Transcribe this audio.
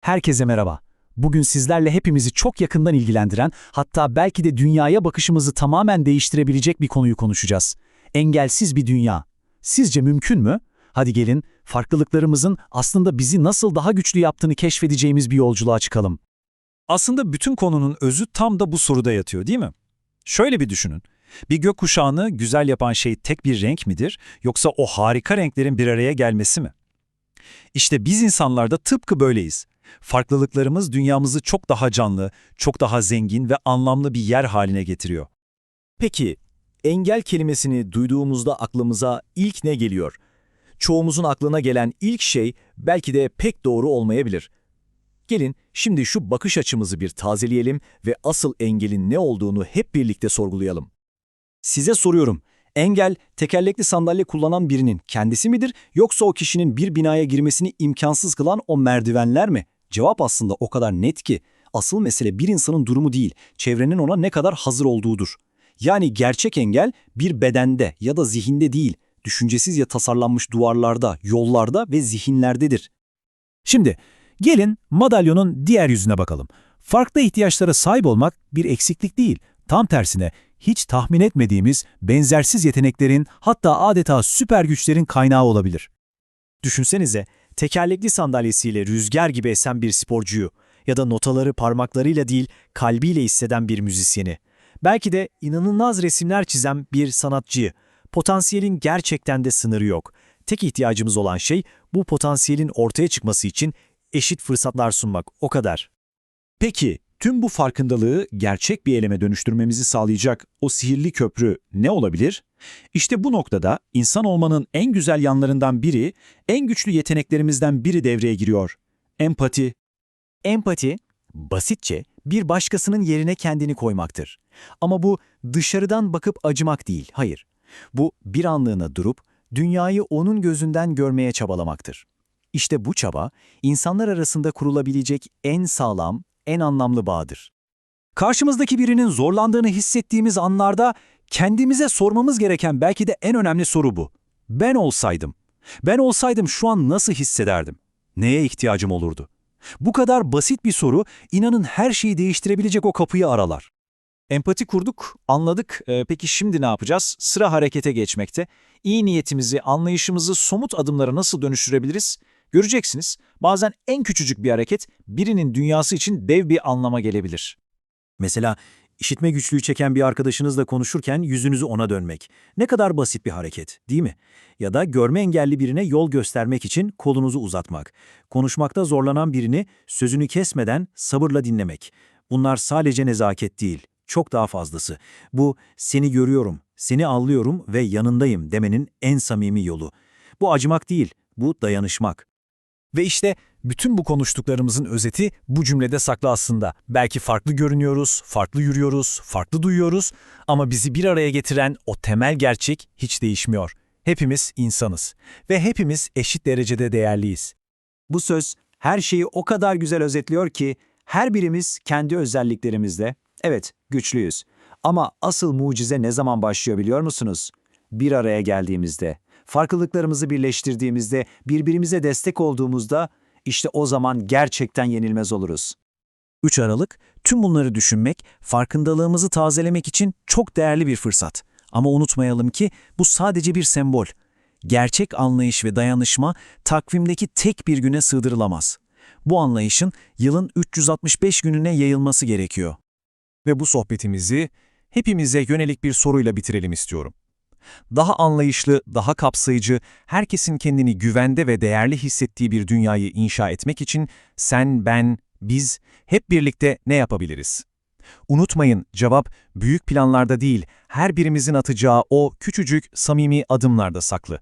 Herkese merhaba. Bugün sizlerle hepimizi çok yakından ilgilendiren, hatta belki de dünyaya bakışımızı tamamen değiştirebilecek bir konuyu konuşacağız. Engelsiz bir dünya. Sizce mümkün mü? Hadi gelin, farklılıklarımızın aslında bizi nasıl daha güçlü yaptığını keşfedeceğimiz bir yolculuğa çıkalım. Aslında bütün konunun özü tam da bu soruda yatıyor değil mi? Şöyle bir düşünün. Bir gökkuşağını güzel yapan şey tek bir renk midir yoksa o harika renklerin bir araya gelmesi mi? İşte biz insanlar da tıpkı böyleyiz. Farklılıklarımız dünyamızı çok daha canlı, çok daha zengin ve anlamlı bir yer haline getiriyor. Peki, engel kelimesini duyduğumuzda aklımıza ilk ne geliyor? Çoğumuzun aklına gelen ilk şey belki de pek doğru olmayabilir. Gelin şimdi şu bakış açımızı bir tazeleyelim ve asıl engelin ne olduğunu hep birlikte sorgulayalım. Size soruyorum, engel tekerlekli sandalye kullanan birinin kendisi midir yoksa o kişinin bir binaya girmesini imkansız kılan o merdivenler mi? Cevap aslında o kadar net ki, asıl mesele bir insanın durumu değil, çevrenin ona ne kadar hazır olduğudur. Yani gerçek engel bir bedende ya da zihinde değil, düşüncesizce tasarlanmış duvarlarda, yollarda ve zihinlerdedir. Şimdi gelin madalyonun diğer yüzüne bakalım. Farklı ihtiyaçlara sahip olmak bir eksiklik değil. Tam tersine hiç tahmin etmediğimiz benzersiz yeteneklerin hatta adeta süper güçlerin kaynağı olabilir. Düşünsenize, tekerlekli sandalyesiyle rüzgar gibi esen bir sporcuyu ya da notaları parmaklarıyla değil kalbiyle hisseden bir müzisyeni. Belki de inanılmaz resimler çizen bir sanatçıyı. Potansiyelin gerçekten de sınırı yok. Tek ihtiyacımız olan şey bu potansiyelin ortaya çıkması için eşit fırsatlar sunmak, o kadar. Peki, tüm bu farkındalığı gerçek bir eleme dönüştürmemizi sağlayacak o sihirli köprü ne olabilir? İşte bu noktada insan olmanın en güzel yanlarından biri, en güçlü yeteneklerimizden biri devreye giriyor. Empati. Empati, basitçe bir başkasının yerine kendini koymaktır. Ama bu dışarıdan bakıp acımak değil, hayır. Bu bir anlığına durup dünyayı onun gözünden görmeye çabalamaktır. İşte bu çaba, insanlar arasında kurulabilecek en sağlam, en anlamlı bağdır. Karşımızdaki birinin zorlandığını hissettiğimiz anlarda kendimize sormamız gereken belki de en önemli soru bu. Ben olsaydım, ben olsaydım şu an nasıl hissederdim? Neye ihtiyacım olurdu? Bu kadar basit bir soru inanın her şeyi değiştirebilecek o kapıyı aralar. Empati kurduk, anladık. Ee, peki şimdi ne yapacağız? Sıra harekete geçmekte. İyi niyetimizi, anlayışımızı somut adımlara nasıl dönüştürebiliriz? Göreceksiniz, bazen en küçücük bir hareket birinin dünyası için dev bir anlama gelebilir. Mesela işitme güçlüğü çeken bir arkadaşınızla konuşurken yüzünüzü ona dönmek. Ne kadar basit bir hareket, değil mi? Ya da görme engelli birine yol göstermek için kolunuzu uzatmak. Konuşmakta zorlanan birini sözünü kesmeden sabırla dinlemek. Bunlar sadece nezaket değil, çok daha fazlası. Bu seni görüyorum, seni anlıyorum ve yanındayım demenin en samimi yolu. Bu acımak değil, bu dayanışmak. Ve işte bütün bu konuştuklarımızın özeti bu cümlede saklı aslında. Belki farklı görünüyoruz, farklı yürüyoruz, farklı duyuyoruz ama bizi bir araya getiren o temel gerçek hiç değişmiyor. Hepimiz insanız ve hepimiz eşit derecede değerliyiz. Bu söz her şeyi o kadar güzel özetliyor ki her birimiz kendi özelliklerimizde, evet güçlüyüz. Ama asıl mucize ne zaman başlıyor biliyor musunuz? Bir araya geldiğimizde, farklılıklarımızı birleştirdiğimizde, birbirimize destek olduğumuzda işte o zaman gerçekten yenilmez oluruz. 3 Aralık, tüm bunları düşünmek, farkındalığımızı tazelemek için çok değerli bir fırsat. Ama unutmayalım ki bu sadece bir sembol. Gerçek anlayış ve dayanışma takvimdeki tek bir güne sığdırılamaz. Bu anlayışın yılın 365 gününe yayılması gerekiyor. Ve bu sohbetimizi hepimize yönelik bir soruyla bitirelim istiyorum. Daha anlayışlı, daha kapsayıcı, herkesin kendini güvende ve değerli hissettiği bir dünyayı inşa etmek için sen, ben, biz hep birlikte ne yapabiliriz? Unutmayın, cevap büyük planlarda değil, her birimizin atacağı o küçücük, samimi adımlarda saklı.